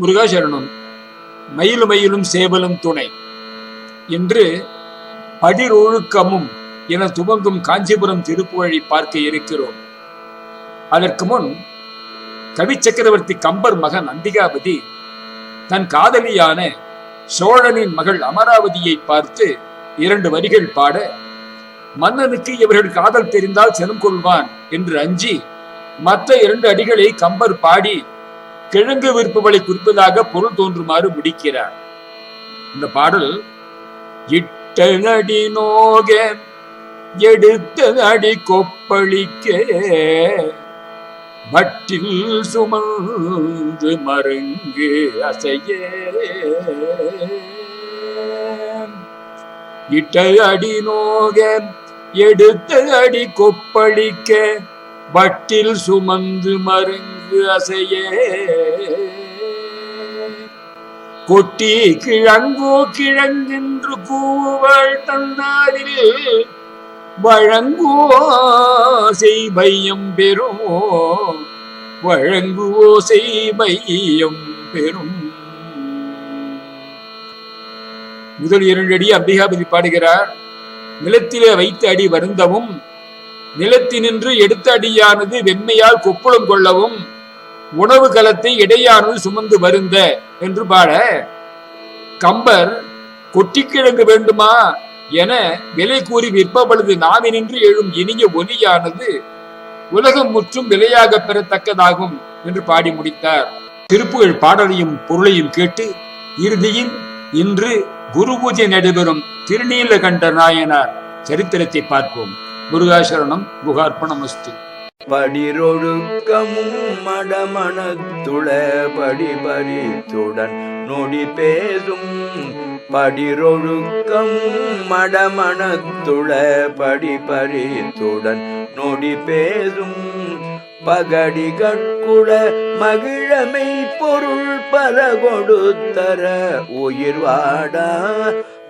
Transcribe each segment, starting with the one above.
முருகாசரணம். மயிலு மயிலும் சேவலும் துணை. என்று படிரொழுக்கமும் என துவங்கும் காஞ்சிபுரம் திருப்புகழை பார்க்க இருக்கிறோம். அதற்கு முன் கவி சக்கரவர்த்தி கம்பர் மகன் அம்பிகாபதி தன் காதலியான சோழனின் மகள் அமராவதியை பார்த்து இரண்டு வரிகள் பாட மன்னனுக்கு இவர்கள் காதல் தெரிந்தால் செனம் கொள்வான் என்று அஞ்சி மற்ற இரண்டு அடிகளை கம்பர் பாடி கிழங்கு விருப்புகளை குறிப்பதாக பொருள் தோன்றுமாறு முடிக்கிறார். இந்த பாடல் இட்ட நடி நோக எடுத்த நடி கொப்பளிக்க மட்டில் சுமந்து மருங்கு அசைய. இட்ட அடி நோக எடுத்த அடி கொப்பளிக்க வட்டில் சுமந்து மருங்கு அசையே. கொட்டி கிழங்கோ கிழங்கென்று கூவள் தன்னாரில். வழங்குவோ செய்பையம் பெறுமோ. வழங்குவோ செய்பையம் பெறும். முதல் இரண்டு அடி அம்பிகாபதி பாடுகிறார். நிலத்திலே வைத்த அடி வருந்தவும் நிலத்தினின்று எடுத்த அடியானது வெண்மையால் கொப்புளம் கொள்ளவும் உணவு கலத்தை இடையானது சுமந்து வருந்த. என்று பாட கம்பர் கொட்டிக்கிழங்கு வேண்டுமா? என விலை கூறி விற்பவளது நாவினின்று எழும் இனிய ஒலியானது உலகம் முற்றும் விலையாக பெறத்தக்கதாகும் என்று பாடி முடித்தார். திருப்புகழ் பாடலையும் பொருளையும் கேட்டு இறுதியில் இன்று குரு பூஜை நடைபெறும் திருநீலகண்ட நாயனார். சரித்திரத்தை பார்ப்போம். முருகாசரணம் குகார்ப்பணமஸ்து படிரொழுக்கமும் மடமணத்துள படிபரித்துடன் நொடி பேசும் படிரொழுக்கமும் மடமணத்துள படிபரித்துடன் நொடி பேசும் பகடி கட்குட மகிழமை பொருள் பல கொடுத்தர உயிர் வாடா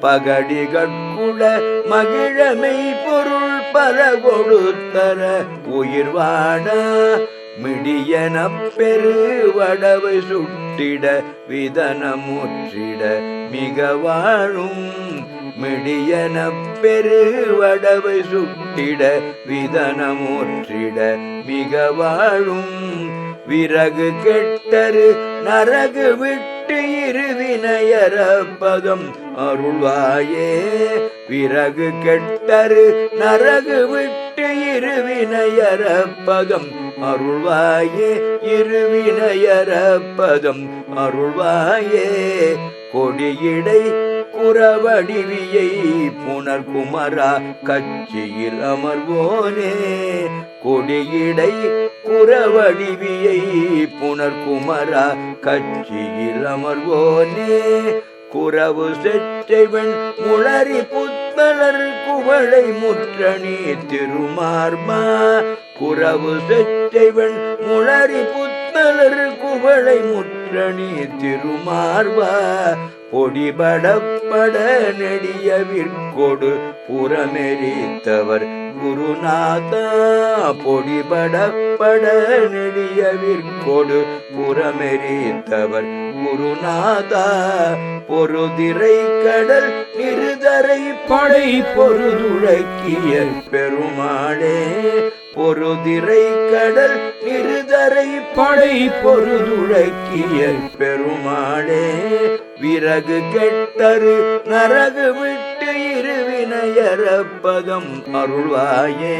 பகடி கட்குட மகிழமை பொருள் பல கொடுத்தர உயிர் வாடா. மிடியன பெருவடவை சுட்டிட விதனமுற்றிட மிக வாழும். மிடியன பெருவடவை சுட்டிட விதனமுற்றிட மிக வாழும். விறகு கெட்டரு நரகு விட்டு இருவினையரப்பதம் அருள்வாயே. பிறகு கெட்டரு நரகு விட்டு இருவினையரப்பதம் அருள்வாயே. இருவினையரப்பதம் அருள்வாயே. கொடியிடை குறவடிவியை புனர்குமரா கட்சியில் அமர்வோனே. கொடியிடை குறவடிவியை புனர்குமரா கட்சியில் அமர்வோனே. குறவு செற்றைவன் முளறி புத்தலர் குவளை முற்றணி திருமார்மா. குறவு செற்றைவன் முளறி புத்தலர் குவளை முற்றணி திருமார்வா பொடிபடப்பட நெடிய விற்கொடு புறமெரித்தவர் குருநாதா. பொடிபடப்பட நெடிய விற்கொடு புறமெரித்தவர் குருநாதா. பொறுதிரை கடல் நிருதரை படை பொருதுழக்கிய பெருமாளே. பொருதிரை கடல் இருதரை படை பொருதுழக்கிய பெருமாளே விறகு கெட்டரு நரகு விட்டு இருவினையரப்பதம் அருள்வாயே.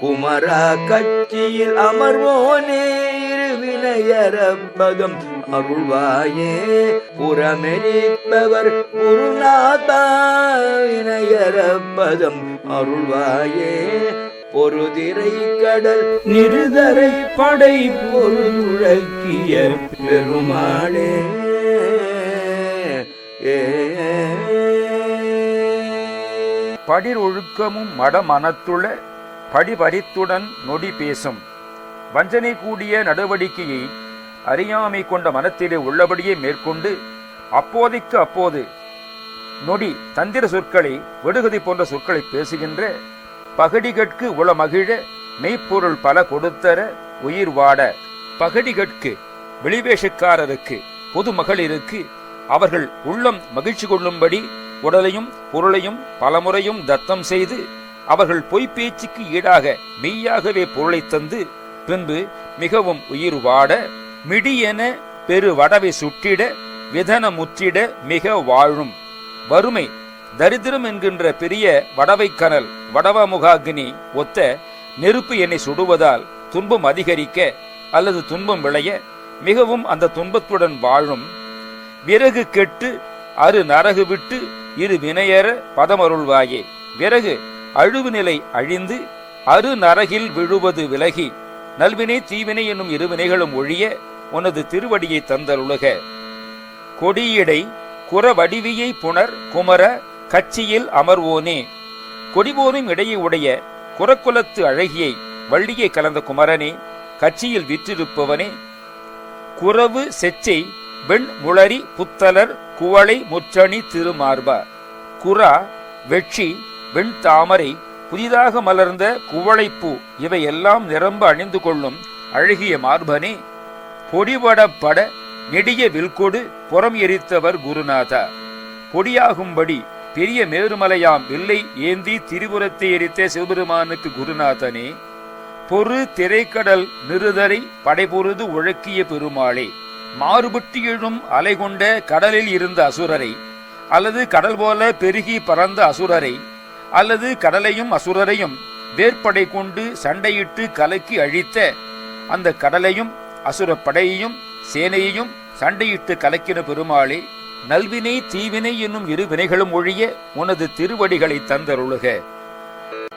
குமரா கட்சியில் அமர்வோனே இருவினையரப்பதம் அருள்வாயே. புறமெரிப்பவர் குருநாதா வினையரப்பதம் அருள்வாயே. பொருதிரை கடல் நிறுதரை படை பொருளுழக்கிய பெருமாளே. படிர் ஒழுக்கமும் மடமனத்துள படிபரித்துடன் நொடி பேசும். வஞ்சனை கூடிய நடவடிக்கையை அறியாமை கொண்ட மனத்திலே உள்ளபடியே மேற்கொண்டு அப்போதைக்கு அப்போது நொடி தந்திர சொற்களை வெடுகதை போன்ற சொற்களை பேசுகின்ற பகடிகட்கு உளமகிழ மெய்ப்பொருள் பல கொடுத்தர உயிர் வாட. பகடிகட்கு வெளிவேஷக்காரருக்கு பொதுமகளிருக்கு அவர்கள் உள்ளம் மகிழ்ச்சி கொள்ளும்படி உடலையும் பொருளையும் பலமுறையும் தத்தம் செய்து அவர்கள் பொய்ப்பேச்சுக்கு ஈடாக மெய்யாகவே பொருளை தந்து பின்பு மிகவும் உயிர் வாட மிடியென பெரு வடவை சுட்டிட விதன முற்றிட மிக வாழும். வறுமை தரித்திரம் என்கின்ற பெரிய வடவை கனல் வடவமுகாகினி ஒத்த நெருப்பு என்னை சுடுவதால் துன்பம் அதிகரிக்க அல்லது துன்பம் விளைய மிகவும் அந்த துன்பத்துடன் வாழும். விறகு கெட்டு அரு நரகு விட்டு இரு வினையற பதமருள்வாயே. விறகு அழுவு நிலை அழிந்து அரு நரகில் விழுவது விலகி நல்வினை தீவினை என்னும் இருவினைகளும் ஒழிய உனது திருவடியை தந்தருளுக. கொடியடை குறவடிவியை புனர் குமர கட்சியில் அமர்வோனே. கொடிபோரும் இடையே உடைய குறக்குலத்து அழகியை வள்ளியை கலந்த குமரனே கட்சியில் விற்றிருப்பவனே. குறவு செச்சை வெண் முளரி புத்தலர் குவளை முற்றணி திருமார்பா. குரா வெட்சி வெண் தாமரை புதிதாக மலர்ந்த குவளைப்பூ இவையெல்லாம் நிரம்ப அணிந்து கொள்ளும் அழகிய மார்பனே. பொடிபடப்பட நெடிய வில்கொடு புறம் எரித்தவர் குருநாதா. பொடியாகும்படி பெரிய மேருமலையாம் வில்லை ஏந்தி திரிபுரத்தை எரித்த சிவபெருமானுக்கு குருநாதனே பொறு திரைக்கடல் நிறுதரை படைபொருது உழக்கிய பெருமாளே மாறுபட்டு எழும் அலை கொண்ட கடலில் இருந்த அசுரரை அல்லது கடல் போல பெருகி பறந்த அசுரரை அல்லது கடலையும் அசுரரையும் வேற்படை கொண்டு சண்டையிட்டு கலக்கி அழித்த அந்த கடலையும் அசுரப்படையையும் சேனையையும் சண்டையிட்டு கலக்கின பெருமாளே நல்வினை தீவினை என்னும் இரு வினைகளும் ஒழிய உனது திருவடிகளை தந்தருளுக.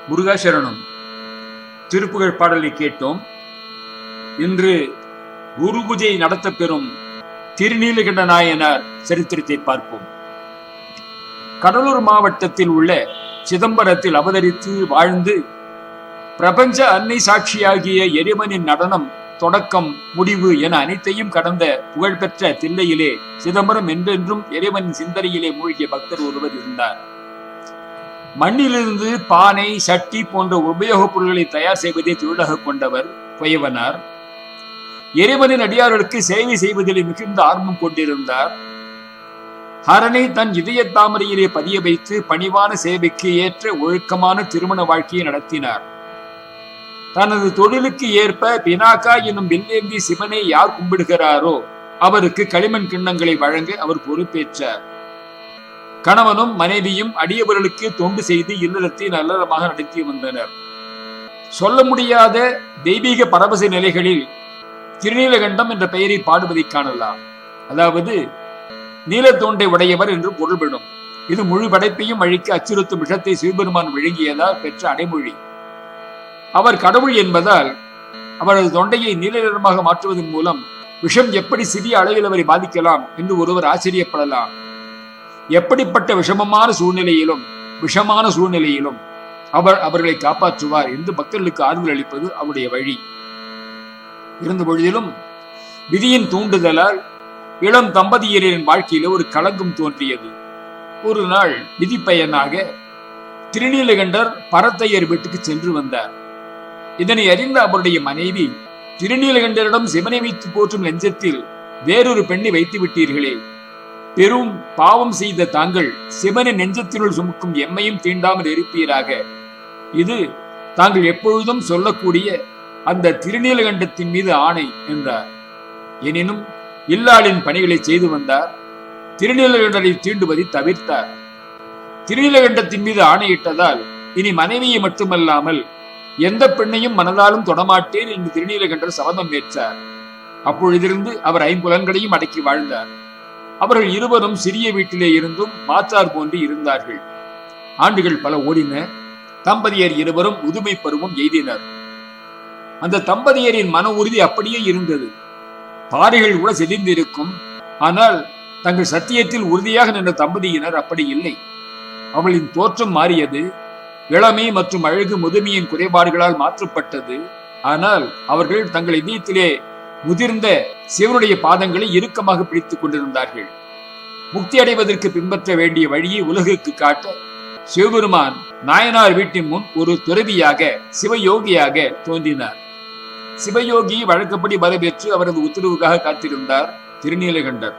முருகாசரணம். திருப்புகழ் பாடலை கேட்டோம். இன்று குரு பூஜை நடத்த பெறும் திருநீலகண்ட நாயனார் சரித்திரத்தை பார்ப்போம். கடலூர் மாவட்டத்தில் உள்ள சிதம்பரத்தில் அவதரித்து வாழ்ந்து பிரபஞ்ச அன்னை சாட்சியாகிய எரிமனின் நடனம் தொடக்கம் முடிவு என அனைத்தையும் கடந்த புகழ்பெற்ற தில்லையிலே சிதம்பரம் என்றென்றும் இறைவனின் சிந்தனையிலே மூழ்கிய பக்தர் ஒருவர் இருந்தார். மண்ணிலிருந்து பானை சட்டி போன்ற உபயோகப் பொருட்களை தயார் செய்வதை தொழிலாக கொண்டவர் குயவனார் இறைவனின் அடியார்களுக்கு சேவை செய்வதில் மிகுந்த ஆர்வம் கொண்டிருந்தார். ஹரனை தன் இதய தாமரையிலே பதிய வைத்து பணிவான சேவைக்கு ஏற்ற ஒழுக்கமான திருமண வாழ்க்கையை நடத்தினார். தனது தொழிலுக்கு ஏற்ப பினாக்கா என்னும் வில்லேந்தி சிவனை யார் கும்பிடுகிறாரோ அவருக்கு களிமண் கிண்ணங்களை வழங்க அவர் பொறுப்பேற்றார். கணவனும் மனைவியும் அடியவர்களுக்கு தொண்டு செய்து இல்லறத்தை நல்லறமாக நடத்தி வந்தனர். சொல்ல முடியாத தெய்வீக பரவச நிலைகளில் திருநீலகண்டம் என்ற பெயரை பாடுவதை காணலாம். அதாவது நீலத்தோண்டை உடையவர் என்று பொருள்படும். இது முழு படைப்பையும் அழிக்க அச்சுறுத்தும் விஷத்தை சிவபெருமான் விழுங்கியதால் பெற்ற அடைமொழி. அவர் கடவுள் என்பதால் அவரது தொண்டையை நீல நிறமாக மாற்றுவதன் மூலம் விஷம் எப்படி சிறிய அளவில் அவரை பாதிக்கலாம் என்று ஒருவர் ஆச்சரியப்படலாம். எப்படிப்பட்ட விஷமமான சூழ்நிலையிலும் விஷமான சூழ்நிலையிலும் அவர் அவர்களை காப்பாற்றுவார் என்று பக்தர்களுக்கு ஆறுதல் அளிப்பது அவருடைய வழி. இருந்த பொழுதிலும் விதியின் தூண்டுதலால் இளம் தம்பதியரின் வாழ்க்கையில ஒரு களங்கம் தோன்றியது. ஒரு நாள் விதிப்பயனாக திருநீலகண்டர் பரத்தையர் வீட்டுக்கு சென்று வந்தார். இதனை அறிந்த அவருடைய மனைவி திருநீலகண்டரிடம் சிவனை வைத்து போற்றும் லஞ்சத்தில் வேறொரு பெண்ணை வைத்து விட்டீர்களே. பெரும் பாவம் செய்த தாங்கள் சிவனை நெஞ்சத்தினுள் சுமக்கும் எம்மையும் தீண்டாமல் இருப்பீராக. இது தாங்கள் எப்பொழுதும் சொல்லக்கூடிய அந்த திருநீலகண்டத்தின் மீது ஆணை என்றார். எனினும் இல்லாளின் பணிகளை செய்து வந்தார். திருநீலகண்டரை தீண்டுவதை தவிர்த்தார். திருநீலகண்டத்தின் மீது ஆணையிட்டதால் இனி மனைவியை மட்டுமல்லாமல் எந்த பெண்ணையும் மனதாலும் தொடமாட்டேன் என்று திருநீலகண்டர் சபதம் ஏற்றார். அப்பொழுதிருந்து அவர் ஐம்புலன்களையும் அடக்கி வாழ்ந்தார். அவர்கள் இருவரும் சிறிய வீட்டிலே இருந்தும் மாற்றார் போன்று இருந்தார்கள். ஆண்டுகள் பல ஓடின. தம்பதியர் இருவரும் முதுமை பருவம் எய்தினர். அந்த தம்பதியரின் மன உறுதி அப்படியே இருந்தது. பாறைகள் கூட செதிர்ந்திருக்கும் ஆனால் தங்கள் சத்தியத்தில் உறுதியாக நின்ற தம்பதியினர் அப்படி இல்லை. அவளின் தோற்றம் மாறியது. இளமை மற்றும் அழகு முதுமையின் குறைபாடுகளால் மாற்றப்பட்டது. ஆனால் அவர்கள் தங்கள் இதயத்திலே முதிர்ந்த சிவனுடைய பாதங்களை இறுக்கமாக பிடித்துக் கொண்டிருந்தார்கள். முக்தி அடைவதற்கு பின்பற்ற வேண்டிய வழியை உலகுக்கு காட்ட சிவபெருமான் நாயனார் வீட்டின் முன் ஒரு துறவியாக சிவயோகியாக தோன்றினார். சிவயோகி வழக்கப்படி வரவேற்று அவரது உத்தரவுக்காக காத்திருந்தார் திருநீலகண்டர்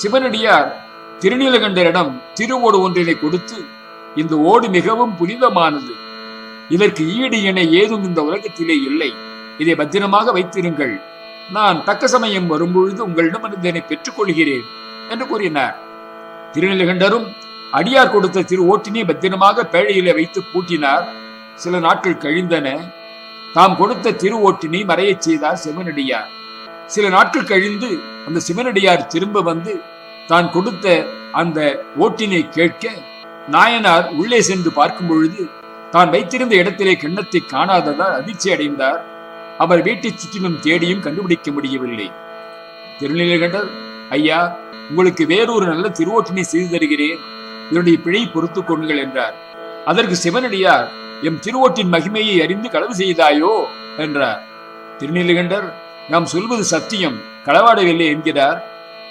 சிவனடியார் திருநீலகண்டரிடம் திருவோடு ஒன்றினை கொடுத்து இந்த ஓடு மிகவும் புனிதமானது. இதற்கு ஈடு என ஏதும் இந்த உலகத்திலே இல்லை. இதை பத்திரமாக வைத்திருங்கள். நான் தக்க சமயம் வரும்பொழுது உங்களிடமிருந்து இதனை பெற்றுக் கொள்கிறேன் என்று கூறினார். திருநீலகண்டரும் அடியார் கொடுத்த திரு ஓட்டினை பத்திரமாக பேழையிலே வைத்து பூட்டினார் சில நாட்கள் கழிந்தன. தாம் கொடுத்த திரு ஓட்டினை மறையச் செய்தார் சிவனடியார். சில நாட்கள் கழிந்து அந்த சிவனடியார் திரும்ப வந்து தான் கொடுத்த அந்த ஓட்டினை கேட்க நாயனார் உள்ளே சென்று பார்க்கும் பொழுது தான் வைத்திருந்த இடத்திலே கிண்ணத்தை காணாததால் அதிர்ச்சி அடைந்தார். அவர் வீட்டை சுற்றிலும் தேடியும் கண்டுபிடிக்க முடியவில்லை. திருநீலகண்டர் ஐயா உங்களுக்கு வேறொரு நல்ல திருவோட்டினை செய்து தருகிறேன். இதனுடைய பிழை பொறுத்துக் கொள்ளுங்கள் என்றார். அதற்கு சிவனடியார் எம் திருவோட்டின் மகிமையை அறிந்து களவு செய்தாயோ? என்றார். திருநீலகண்டர் நாம் சொல்வது சத்தியம் களவாடவில்லை என்கிறார்.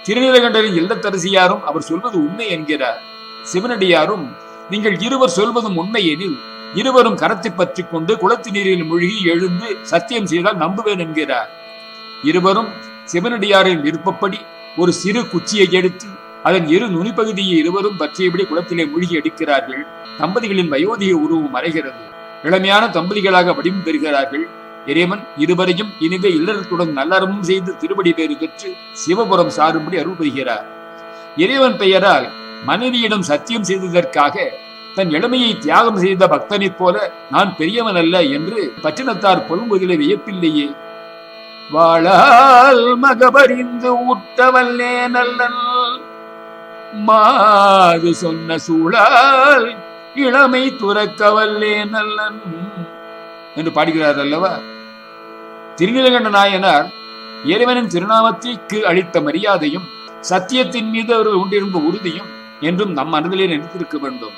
திருநீலகண்டரின் இல்லத்தரசியாரும் அவர் சொல்வது உண்மை என்கிறார். சிவனடியாரும் நீங்கள் இருவர் சொல்வதும் உண்மையெனில் இருவரும் கரத்தை பற்றி கொண்டு குளத்து நீரில் மூழ்கி எழுந்து சத்தியம் செய்தால் நம்புவேன் என்கிறார். இருவரும் சிவனடியாரின் விருப்பப்படி ஒரு சிறு குச்சியை எடுத்து அதன் இரு நுனிப்பகுதியை இருவரும் பற்றியபடி குளத்திலே மூழ்கி அடிக்கிறார்கள். தம்பதிகளின் வயோதிக உருவம் மறைகிறது. இளமையான தம்பதிகளாக வடிவம் பெறுகிறார்கள். இறைவன் இருவரையும் இனிமே இல்லறத்துடன் நல்லறமும் செய்து திருவடி பேறு பெற்று சிவபுரம் சாரும்படி அருள் பெறுகிறார் இறைவன் பெயரால் மனைவியிடம் சத்தியம் செய்ததற்காக தன் இளமையை தியாகம் செய்த பக்தனைப் போல நான் பெரியவன் அல்ல என்று பட்டினத்தார் பொரும்புதிலே வியப்பில்லையே. வாழால் மகபறிந்து ஊட்டவல்லே நல்லன் மாது சொன்ன சூழால் இளமை துறக்கவல்லே நல்லன் என்று பாடுகிறார் அல்லவா? திருநிலகண்ட நாயனார் இறைவனின் திருநாமத்திற்கு அளித்த மரியாதையும் சத்தியத்தின் மீது அவர்கள் கொண்டிருந்த உறுதியும் என்றும் நம் மனதிலே நினைத்திருக்க வேண்டும்.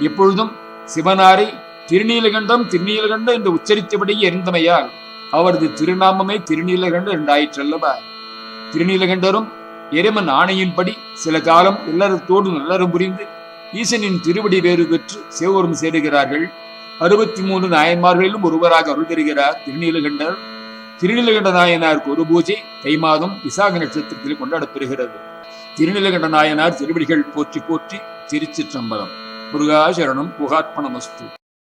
இப்பொழுதும் சிவனாரை திருநீலகண்டம் திருநீலகண்டம் என்று உச்சரித்தபடியே இருந்தமையால் அவரது திருநாமமே திருநீலகண்டம் என்றாயிற்றல்லவா? திருநீலகண்டரும் இறைவன் ஆணையின்படி சில காலம் எல்லாரத்தோடு நல்லறம் புரிந்து ஈசனின் திருவடி வேறு பெற்று சிவபுரம் சேருகிறார்கள். அறுபத்தி மூன்று நாயன்மார்களிலும் ஒருவராக அருள் தருகிறார் திருநீலகண்டர். திருநீலகண்ட நாயனாருக்கு ஒரு பூஜை தை மாதம் விசாக நட்சத்திரத்தில் கொண்டாடப்பெறுகிறது திருநிலகண்ட நாயனார் திருவடிகள் போற்றி போற்றி திருச்சிற்றம்பலம். முருகாசரணம் புகார்ப்பணமஸ்து